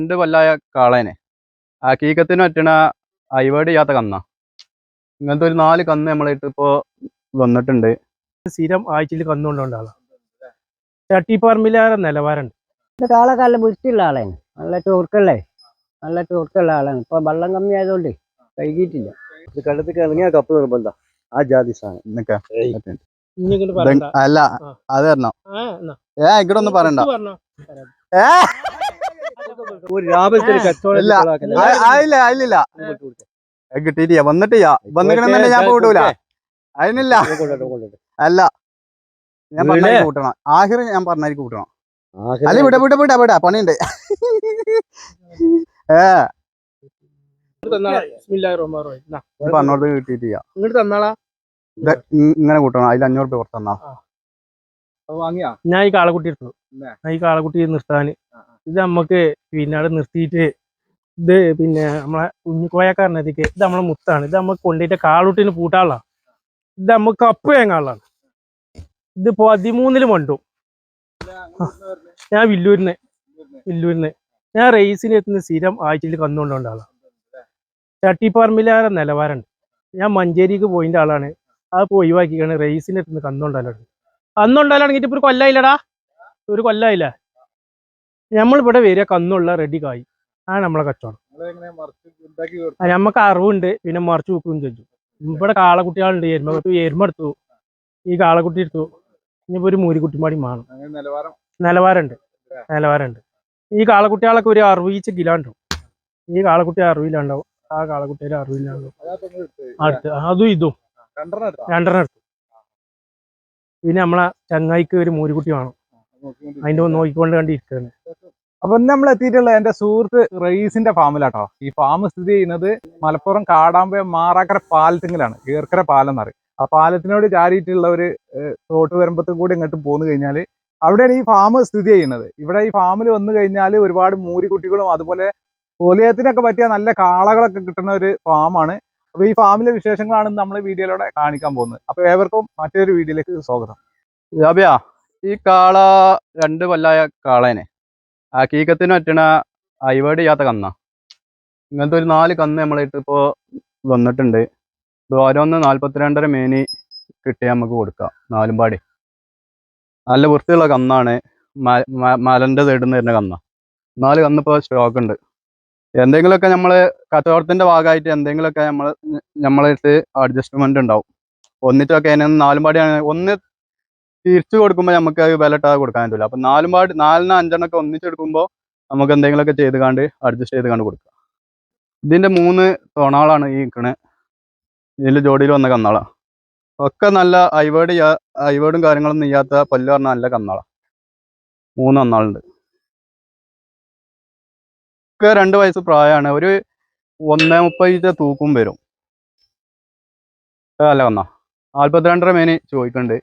രണ്ട് കൊല്ലായ കാളേനെ? ആ കീക്കത്തിന് പറ്റണ അയവേട് ചെയ്യാത്ത കന്ന. ഇങ്ങനത്തെ ഒരു നാല് കന്ന് നമ്മളായിട്ട് ഇപ്പോ വന്നിട്ടുണ്ട്. സ്ഥിരം ആഴ്ചയിൽ കന്നുകൊണ്ടുള്ള ആളാണ് ചട്ടിപ്പറമ്പിലേറെ നിലവാരമുണ്ട് ഇത് കാളൊക്കെ നല്ല വൃത്തിയുള്ള ആളാണ്. നല്ല ചോർക്കല്ലേ നല്ല ചോർക്കുള്ള ആളാണ്. ഇപ്പൊ വെള്ളം കമ്മിയായതുകൊണ്ട് കഴുകിയിട്ടില്ല. ഇത് കണ്ടത്തിൽ ഇറങ്ങിയ കപ്പ് നിർബന്ധം. ആ ജാതി സാധനം. അല്ല അതെ തരണം. ഏ ഇങ്ങോട്ടൊന്നും പറയണ്ട. ഏ? ഒരു കച്ചവടം ഇല്ല. ഏ, കിട്ടിയിട്ടില്ല. വന്നിട്ടില്ല വന്നിക്കണെന്നെ ഞാൻ വിടൂല അതിനില്ല. അല്ല. ഞാൻ പറഞ്ഞു കൂട്ടണം. ആഹിർ ഞാൻ പറഞ്ഞു കൂട്ടണം. അല്ല വിട വിട വിട വിട. പണിയുണ്ട്. ഏ. കിട്ടിയിട്ടില്ല. ഇങ്ങനെ കൂട്ടണം. അതിൽ അഞ്ഞൂറ് രൂപ തന്നാ. ഞാൻ ഈ കാളക്കുട്ടി എടുത്തു? ഞാൻ ഈ കാളക്കുട്ടി നിർത്താന്. ഇത് നമുക്ക് പിന്നെ അവിടെ നിർത്തിയിട്ട് ഇത് പിന്നെ നമ്മളെ കുഞ്ഞിക്കോയക്കാരനതിക്ക് ഇത് നമ്മളെ മുത്താണ്. ഇത് നമുക്ക് കൊണ്ടുപോയിട്ട് കാളൂട്ടിന് പൂട്ടാളാണ് ഇത് നമുക്ക് കപ്പ് തേങ്ങാളാണ് ഇത് പതിമൂന്നിൽ മണ്ടു. ഞാൻ വില്ലൂരിന് വില്ലൂരിന് ഞാൻ റേസിന് എത്തുന്ന സ്ഥിരം ആഴ്ചയിൽ കന്നുകൊണ്ടുള്ള ആളാണ് ചട്ടിപ്പറമ്പിലേറെ നിലവാരമുണ്ട് ഞാൻ മഞ്ചേരിക്ക് പോയിന്റെ ആളാണ്. അത് ഒഴിവാക്കിയാണ് റേസിന് എത്തുന്ന കന്നുകൊണ്ടാലാണ് അന്നുണ്ടാലാണെങ്കിൽ ഇപ്പൊ ഒരു കൊല്ലായില്ലടാ. ഒരു കൊല്ലായില്ല. നമ്മളിവിടെ വരിക കന്നുള്ള റെഡി കായി. ആ നമ്മളെ കച്ചവടം. നമുക്ക് നമ്മക്ക് അറിവുണ്ട് പിന്നെ മറിച്ച് വെക്കും ചെയ്തു. ഇവിടെ കാളക്കുട്ടികളുണ്ട് എരുമ എരുമ എടുത്തു. ഈ കാളക്കുട്ടി എടുത്തു. ഇനിയിപ്പോ ഒരു മൂരിക്കുട്ടിമാടി മാണം നിലവാരമുണ്ട്. നിലവാരമുണ്ട്. ഈ കാളക്കുട്ടികളൊക്കെ ഒരു അറുപത് കിലോ ഉണ്ടാവും. ഈ കാളക്കുട്ടി അറുപതിലുണ്ടാവും ആ കാളക്കുട്ടിയുടെ അറുപതിലുണ്ടാവും അടുത്ത്. അതും ഇതും. രണ്ടെണ്ണം എടുത്തു. പിന്നെ നമ്മളെ ചങ്ങായിക്ക് ഒരു മൂരിക്കുട്ടി വേണം. അതിന്റെ ഒന്ന് നോക്കിക്കൊണ്ട് കണ്ടിരിക്കുകയാണ് അപ്പൊ ഇന്ന് നമ്മൾ എത്തിയിട്ടുള്ള എന്റെ സുഹൃത്ത് റയീസിന്റെ ഫാമിലാട്ടോ. ഈ ഫാം സ്ഥിതി ചെയ്യുന്നത് മലപ്പുറം കാടാമ്പുഴ മാറാക്കര പാലത്തിങ്കിലാണ് ഏർക്കര പാലം എന്ന് പറയും. ആ പാലത്തിനോട് ചാരിയിട്ടുള്ള ഒരു തോട്ട് വരുമ്പത്തും കൂടി ഇങ്ങോട്ട് പോന്നു കഴിഞ്ഞാൽ അവിടെയാണ് ഈ ഫാം സ്ഥിതി ചെയ്യുന്നത്. ഇവിടെ ഈ ഫാമിൽ വന്നു കഴിഞ്ഞാൽ ഒരുപാട് മൂരിക്കുട്ടികളും അതുപോലെ കോലിയത്തിനൊക്കെ പറ്റിയ നല്ല കാളകളൊക്കെ കിട്ടുന്ന ഒരു ഫാമാണ്. അപ്പൊ ഈ ഫാമിലെ വിശേഷങ്ങളാണ് നമ്മൾ വീഡിയോയിലൂടെ കാണിക്കാൻ പോകുന്നത്. അപ്പൊ ഏവർക്കും മറ്റൊരു വീഡിയോയിലേക്ക് സ്വാഗതം. ജാബിയാ ഈ കാള രണ്ട് കൊല്ലായ കാളേനെ. ആ കീക്കത്തിന് പറ്റണ ഐവേഡ് ചെയ്യാത്ത കന്ന. ഇങ്ങനത്തെ ഒരു നാല് കന്ന് നമ്മളായിട്ട് ഇപ്പോ വന്നിട്ടുണ്ട്. ഓരോന്ന് നാല്പത്തിരണ്ടര മേനി കിട്ടിയാൽ നമുക്ക് കൊടുക്കാം നാലും പാടി. നല്ല വൃത്തിയുള്ള കന്നാണ് മലന്റെ സൈഡിൽ നിന്ന് വരുന്ന കന്ന. നാല് കന്ന് ഇപ്പോൾ സ്റ്റോക്ക് ഉണ്ട്. എന്തെങ്കിലുമൊക്കെ നമ്മൾ കച്ചവടത്തിന്റെ ഭാഗമായിട്ട് എന്തെങ്കിലുമൊക്കെ നമ്മൾ നമ്മളെടുത്ത് അഡ്ജസ്റ്റ്മെന്റ് ഉണ്ടാവും. ഒന്നിച്ചൊക്കെ അതിന് നാലും പാടിയാണ് ഒന്ന് തിരിച്ചു കൊടുക്കുമ്പോൾ നമുക്ക് അത് വില ഇട്ടാതെ കൊടുക്കാൻ പറ്റില്ല അപ്പൊ നാലും പാട് നാലിന് അഞ്ചെണ്ണൊക്കെ ഒന്നിച്ചെടുക്കുമ്പോൾ നമുക്ക് എന്തെങ്കിലുമൊക്കെ ചെയ്ത് കണ്ട് അഡ്ജസ്റ്റ് ചെയ്ത് കണ്ട് കൊടുക്കുക ഇതിന്റെ മൂന്ന് തോണാളാണ് ഈ നിൽക്കണേ ഇതിന്റെ ജോഡിയിൽ വന്ന കന്നാളാ. ഒക്കെ നല്ല ഐവേഡ് ഐവേഡും കാര്യങ്ങളൊന്നും ചെയ്യാത്ത പല്ല് പറഞ്ഞ നല്ല കന്നാളാ. മൂന്ന് കന്നാളുണ്ട്. ഒക്കെ രണ്ട് വയസ്സ് പ്രായമാണ് ഒരു ഒന്നേ മുപ്പതിന്റെ തൂക്കും വരും. അല്ല കന്നാ. നാൽപ്പത്തിരണ്ടര മേനി ചോദിക്കുന്നുണ്ട്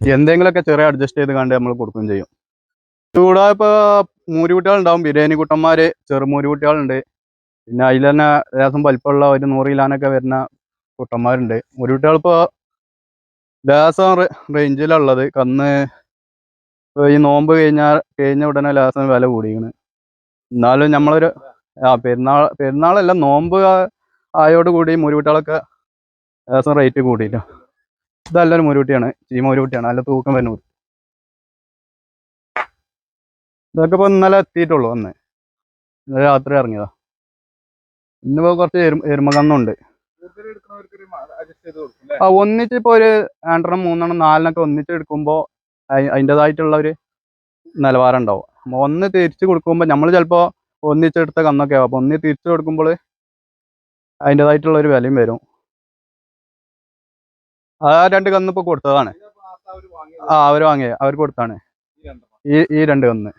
എന്തെങ്കിലുമൊക്കെ ചെറിയ അഡ്ജസ്റ്റ് ചെയ്ത് കണ്ട് നമ്മൾ കൊടുക്കുകയും ചെയ്യും. ഇവിടെ ഇപ്പൊ മൂരിക്കുട്ടികളുണ്ടാവും. ബിരിയാണി കുട്ടന്മാര് ചെറുമൂരുകുട്ടികളുണ്ട് പിന്നെ അതിൽ തന്നെ ലേസം വലിപ്പമുള്ള ഒരു നൂറ് കിലോനൊക്കെ വരുന്ന കുട്ടന്മാരുണ്ട്. മൂരിക്കുട്ടികൾ ഇപ്പൊ ലേസം റേഞ്ചിലുള്ളത് കന്ന് ഈ നോമ്പ് കഴിഞ്ഞാൽ കഴിഞ്ഞ ഉടനെ ലേസം വില കൂടിയാണ് എന്നാലും നമ്മളൊരു ആ പെരുന്നാൾ പെരുന്നാളല്ല നോമ്പ് ആയോടുകൂടി ആയോട് കൂടി മൂരിക്കുട്ടികളൊക്കെ ലേസം റേറ്റ് കൂടിയില്ല. ഇതല്ലൊരു മുരുകുട്ടിയാണ്. ചീമ മുരുകുട്ടിയാണ്. നല്ല തൂക്കം വരുന്ന ഇതൊക്കെ ഇപ്പൊ ഇന്നലെ എത്തിയിട്ടുള്ളൂ അന്ന്. ഇന്നലെ രാത്രി ഇറങ്ങിയതാ. ഇന്നിപ്പോ കുറച്ച് എരുമ എരുമകന്നുണ്ട് ആ ഒന്നിച്ചിപ്പോ ഒരു രണ്ടെണ്ണം മൂന്നെണ്ണം നാലിനൊക്കെ ഒന്നിച്ച് എടുക്കുമ്പോ അയി- അതിന്റെതായിട്ടുള്ള ഒരു നിലവാരം ഉണ്ടാവും. ഒന്ന് തിരിച്ചു കൊടുക്കുമ്പോൾ നമ്മൾ ചിലപ്പോ ഒന്നിച്ചെടുത്ത കന്നൊക്കെ ആവും. അപ്പൊ ഒന്ന് തിരിച്ചു കൊടുക്കുമ്പോൾ അതിന്റെതായിട്ടുള്ള ഒരു വിലയും വരും. ആ രണ്ട് കന്ന് ഇപ്പൊ കൊടുത്തതാണ്. ആ അവർ വാങ്ങിയ അവർ കൊടുത്താണ്. ഈ ഈ രണ്ട് കന്ന്.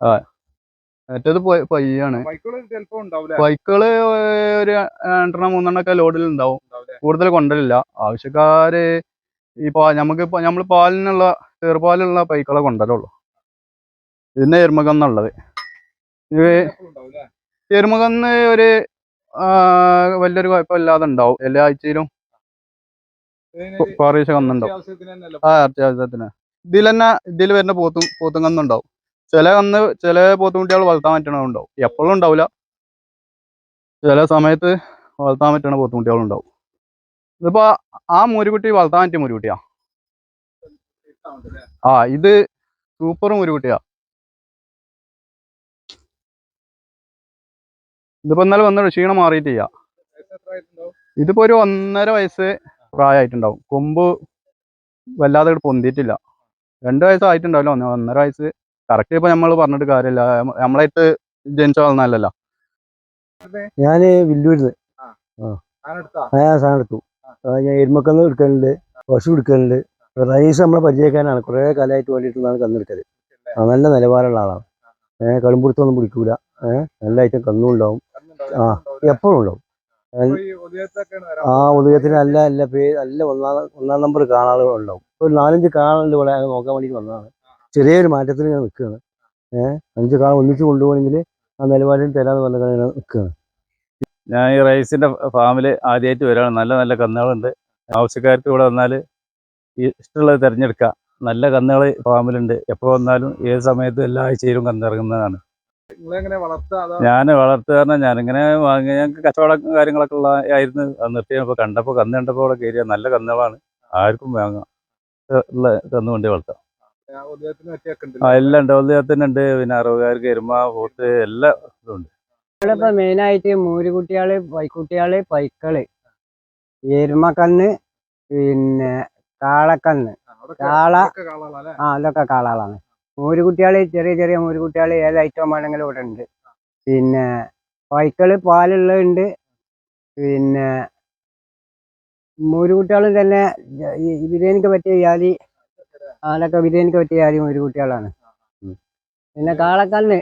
ആ. മറ്റേത് പയ്യാണ്. ബൈക്കുകൾ ഒരു രണ്ടെണ്ണം മൂന്നെണ്ണം ഒക്കെ ലോഡിൽ ഉണ്ടാവും. കൂടുതൽ കൊണ്ടലില്ല. ആവശ്യക്കാര് ഈ പാ നമുക്ക് നമ്മൾ പാലിനുള്ള ചെറുപാലുള്ള പൈക്കളെ കൊണ്ടലുള്ളൂ. പിന്നെ എരുമകന്നുള്ളത്. എരുമകന്ന് ഒരു വലിയൊരു കുഴപ്പമില്ലാതെ ഉണ്ടാവും. എല്ലാ ആഴ്ചയിലും പാറീശ കന്നുണ്ടാവും ആ അത്യാവശ്യത്തിന് ഇതിൽ തന്നെ ഇതിൽ വരുന്ന പോത്തും പോത്തും കന്നുണ്ടാവും. ചില കന്ന് ചില പോത്തുകുട്ടികൾ വളർത്താൻ പറ്റണതുണ്ടാവും എപ്പോഴും ഉണ്ടാവില്ല ചില സമയത്ത് വളർത്താൻ പറ്റണ പോത്തുകുട്ടികളുണ്ടാവും ഇതിപ്പോ ആ മുരുകുട്ടി വളർത്താൻ പറ്റിയ മുരുകുട്ടിയാ? ആ ഇത് സൂപ്പർ മുരുകുട്ടിയാ. ഇതിപ്പോ ഇന്നലെ വന്ന ക്ഷീണം മാറിയിട്ടില്ല. ഇതിപ്പോ ഒരു ഒന്നര വയസ്സ് പ്രായമായിട്ടുണ്ടാവും കൊമ്പ് വല്ലാതെ പൊന്തിയിട്ടില്ല. രണ്ട് വയസ്സായിട്ടുണ്ടാവില്ല. ഒന്ന് ഒന്നര വയസ്സ്. കറക്റ്റ് ഇപ്പൊ നമ്മൾ പറഞ്ഞിട്ട് കാര്യമില്ല. നമ്മ- നമ്മളായിട്ട് ജനിച്ച വളർന്നല്ലല്ലോ ഞാൻ വില്ലൂരിന്ന്. സാധനം എടുത്തു ഞാൻ എരുമക്കന്ന് എടുക്കലുണ്ട്. പശു എടുക്കലുണ്ട് റൈസ് നമ്മളെ പരിചയക്കാനാണ് കുറേ കാലമായിട്ട് വേണ്ടിയിട്ടാണ് കന്നെടുക്കൽ. നല്ല നിലവാരമുള്ള ആളാണ്. ഏഹ് കളുമ്പുടുത്തൊന്നും പിടിക്കൂല. ഏഹ് നല്ല ഐറ്റം കന്നും ഉണ്ടാവും ആ. എപ്പോഴും ഉണ്ടാവും. ആ ഉദയത്തിന് നല്ല നല്ല പേര് നല്ല ഒന്നാം ഒന്നാം നമ്പർ കാണാളുകൾ ഉണ്ടാവും ഒരു നാലഞ്ച് കാണലുണ്ട് ഇവിടെ നോക്കാൻ വേണ്ടി വന്നതാണ്. ചെറിയൊരു മാറ്റത്തിന് ഞാൻ നിൽക്കുകയാണ്. ഏഹ് അഞ്ച് കാണാൻ ഒന്നിച്ച് കൊണ്ടുപോകണമെങ്കിൽ ആ നിലവാരം തരാന്ന് പറഞ്ഞ നിൽക്കുകയാണ്. ഞാൻ ഈ റൈസിന്റെ ഫാമിൽ ആദ്യമായിട്ട് വരികയാണ് നല്ല നല്ല കന്നുകളുണ്ട്. ആവശ്യക്കാർക്ക് ഇവിടെ വന്നാൽ ഇഷ്ടമുള്ളത് തിരഞ്ഞെടുക്കാം. നല്ല കന്നുകൾ ഫാമിലുണ്ട്. എപ്പോൾ വന്നാലും ഏത് സമയത്തും എല്ലാ ആഴ്ചയിലും കന്നിറങ്ങുന്നതാണ്. ഞാൻ വളർത്തുക കാരണം ഞാനിങ്ങനെ വാങ്ങി ഞങ്ങൾക്ക് കച്ചവടം കാര്യങ്ങളൊക്കെ ഉള്ള ആയിരുന്നു. അത് അപ്പൊ കണ്ടപ്പോൾ കന്ന് കണ്ടപ്പോൾ അവിടെ കയറിയ നല്ല കന്നുകളാണ്. ആർക്കും വാങ്ങാം. ഉള്ള കന്ന് കൊണ്ട് വളർത്താം. എല്ലാം ഉണ്ട്. ഉദയത്തിനുണ്ട് പിന്നെ അറുപതുകാർക്ക് എരുമ പോത്ത് എല്ലാം ഇപ്പൊ മെയിനായിട്ട് മൂരുകുട്ടികൾ പൈക്കുട്ടികൾ പൈക്കൾ. എരുമക്കന്ന് പിന്നെ കാളക്കന്ന്. കാള ആ അതൊക്കെ കാളകളാണ്. മൂരുകുട്ടികൾ ചെറിയ ചെറിയ മോരുകുട്ടികൾ ഏത് ഐറ്റം വേണമെങ്കിലും ഇവിടെ ഉണ്ട് പിന്നെ പൈക്കൾ പാലുള്ളതുണ്ട്. പിന്നെ മൂരുകുട്ടികളും തന്നെ ബിരിയാണിക്ക് പറ്റിയ ജാതി അതൊക്കെ ബിരിയാണിക്ക് പറ്റിയ ജാതി മൂരുകുട്ടികളാണ്. പിന്നെ കാളക്കന്ന്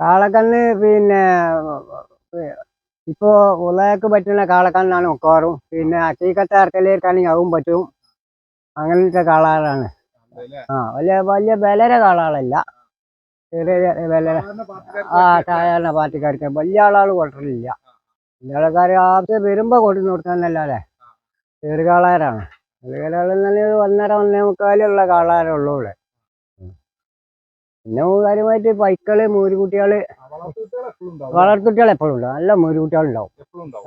കാളക്കന്ന് പിന്നെ ഇപ്പോ ഉള്ളതൊക്കെ പറ്റുന്ന കാളക്കന്നാണ് മിക്കവാറും. പിന്നെ അക്കീക്കത്തെ അറക്കലേക്കാണെങ്കിൽ അതും പറ്റും. അങ്ങനത്തെ കാളകളാണ്. ആ വലിയ വലിയ വിലര കാളാളല്ല ചെറിയ വിലര. ആ സാധാരണ പാർട്ടിക്കാർക്ക് വലിയ ആളാൾ കൊണ്ടറില്ല വലിയ ആൾക്കാർ ആവശ്യം വരുമ്പോൾ കൊണ്ടു കൊടുക്കാന്നല്ലാതെ ചെറിയ കാളാരാണ് ചെറിയ കാളകൾ ഒരു ഒന്നര ഒന്നേ മുക്കാലുള്ള കാളാരേ ഉള്ളൂ ഇവിടെ. പിന്നെ കാര്യമായിട്ട് പൈക്കൾ മൂരുകുട്ടികൾ. വളർത്തുട്ടികൾ എപ്പോഴും ഉണ്ടാവും നല്ല മൂരുകുട്ടികളുണ്ടാവും.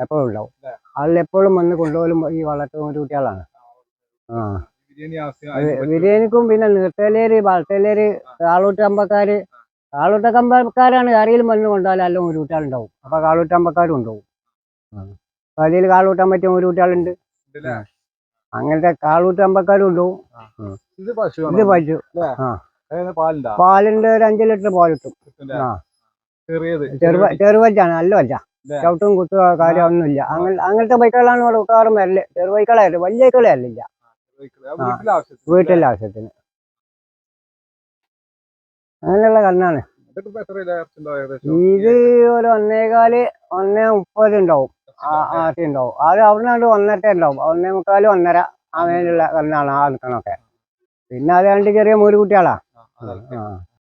എപ്പോഴും ഉണ്ടാവും. അതിലെപ്പോഴും വന്ന് കൊണ്ടുപോലും ഈ വളർത്തു മൂരുകുട്ടികളാണ്. ആ. ബിരിയാണിക്കും പിന്നെ നീർത്തേലേര് വളത്തേലേര് കാളൂട്ടമ്പക്കാര് കാളൂട്ടക്കമ്പക്കാരാണ് കറിയിൽ കൊണ്ടാലും കൊണ്ടുപോയാൽ ഒരു മൂരുകുട്ടികളുണ്ടാവും അപ്പൊ കാളൂട്ടമ്പക്കാരും ഉണ്ടാവും. അതിൽ കാളൂട്ടാൻ പറ്റിയ മൂരുകുട്ടികളുണ്ട് ഉണ്ടല്ലേ? അങ്ങനത്തെ കാളൂട്ടമ്പക്കാരും ഉണ്ടാവും. ഇത് പശു പാലിന്റെ ഒരു അഞ്ചു ലിറ്റർ പാൽ കിട്ടും. ചെറുപച്ചാണ് നല്ല വച്ച? ചവിട്ടും കുത്തുക കാര്യമൊന്നുമില്ല. അങ്ങനെ അങ്ങനത്തെ ബൈക്കുകളാണ് ഇവിടെ മിക്കവാറും വരൽ. ചെറുബൈക്കുകളായിരുന്നു വലിയ ബൈക്കുകളെ അല്ലില്ല വീട്ടിലെ ആവശ്യത്തിന് അങ്ങനെയുള്ള കണ്ണാണ് ഇത് ഒരു ഒന്നേകാൽ ഒന്നേ മുപ്പത് ഉണ്ടാവും. ആട്ടി ഉണ്ടാവും. അത് അവിടെ ഒന്നര ഉണ്ടാവും. ഒന്നേ മുക്കാൽ ഒന്നര അങ്ങനെയുള്ള കണ്ണാണ് ആ നിൽക്കണൊക്കെ പിന്നെ അത് രണ്ട് ചെറിയ മൂര് കുട്ടികളാ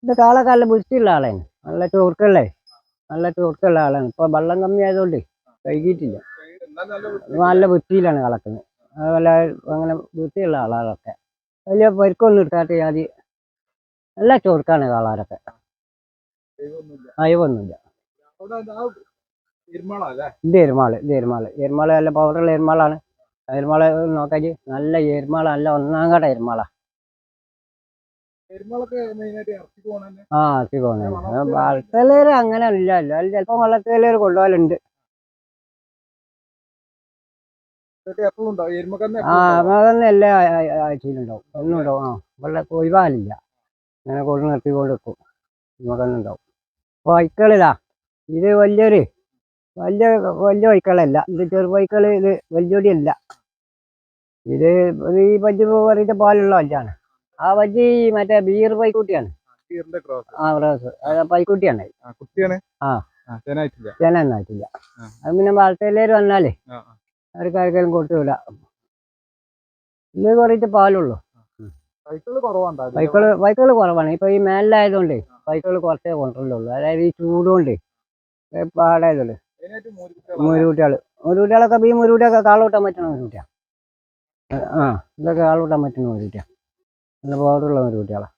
ഇത് കാളൊക്കെ നല്ല ബുദ്ധിയുള്ള ആളാണ്. നല്ല ചോർക്കല്ലേ നല്ല ചോർക്കുള്ള ആളാണ്. ഇപ്പൊ വെള്ളം കമ്മി ആയതുകൊണ്ട് കഴുകിയിട്ടില്ല. നല്ല ബുദ്ധിയിലാണ് നല്ല വൃത്തിയിലാണ്? കളക്കുന്നത് അതുപോലെ അങ്ങനെ വൃത്തിയുള്ള ആളുകളൊക്കെ വലിയ പരിക്കൊന്നും എടുക്കാത്ത ജാതി. നല്ല ചോർക്കാണ് ദൈവമൊന്നുമില്ല. അയവൊന്നുമില്ല ഇത് എരുമാൾ ഇത് എരുമാൾ. എരുമാൾ നല്ല പവറുള്ള എരുമാളാണ്. എരുമാൾ നോക്കാജി നല്ല എരുമാള നല്ല ഒന്നാം കട എരുമാളാ. ആ ആ അധികമാണ് വളർത്തലേര് അങ്ങനെ ഇല്ല. അല്ല ചിലപ്പോൾ വളർത്തലേര് കൊണ്ടുപോകലുണ്ട്. എരുമക്കന്ന് ആ അതൊന്നും എല്ലാ ആ- ആ- ആഴ്ചയിലുണ്ടാവും. ഒന്നും ഉണ്ടാവും. ആ വെള്ള ഒഴിവാലില്ല അങ്ങനെ കൊണ്ട് നിർത്തിക്കൊണ്ട് വെക്കും നമുക്കൊന്നും ഉണ്ടാവും. വൈക്കളിലാ ഇത് വലിയൊരു വലിയ വലിയ വൈക്കളല്ല. ഇത് ചെറു ഇത് വലിയൊടിയല്ല. ഇത് ഈ പജ്ജി പറയുന്ന പാലുള്ള വജ്ജാണ് ആ വജ്ജി മറ്റേ ബീർ പൈക്കുട്ടിയാണ്. ക്രോസ് ആ അത് പൈക്കുട്ടിയാണ്. ആ കുട്ടിയാണ്? ചേനൊന്നും ആയിട്ടില്ല അത് പിന്നെ വളർത്തലേര് വന്നാലേ. അവർക്ക് ആർക്കെങ്കിലും കൊടുത്തൂല ഇന്ന് കുറച്ച് പാലുള്ളൂ. ബൈക്കുകൾ ബൈക്കുകൾ കുറവാണ്. ഇപ്പൊ ഈ മേലിലായതുകൊണ്ട് ബൈക്കുകൾ കുറച്ചേ കൊണ്ടുള്ളൂ അതായത് ഈ ചൂടുകൊണ്ട് പാടായതുകൊണ്ട്. മുരുകുട്ടികൾ മുരുകുട്ടികളൊക്കെ ഈ മുരുകുട്ടിയൊക്കെ കാളൂട്ടാൻ പറ്റണ മുരുകൂട്ടിയാ. ആ ഇതൊക്കെ കാളൂട്ടാൻ പറ്റുന്ന മുരുകൂട്ടിയാ. നല്ല പാടുള്ള മുരുകുട്ടികളാ.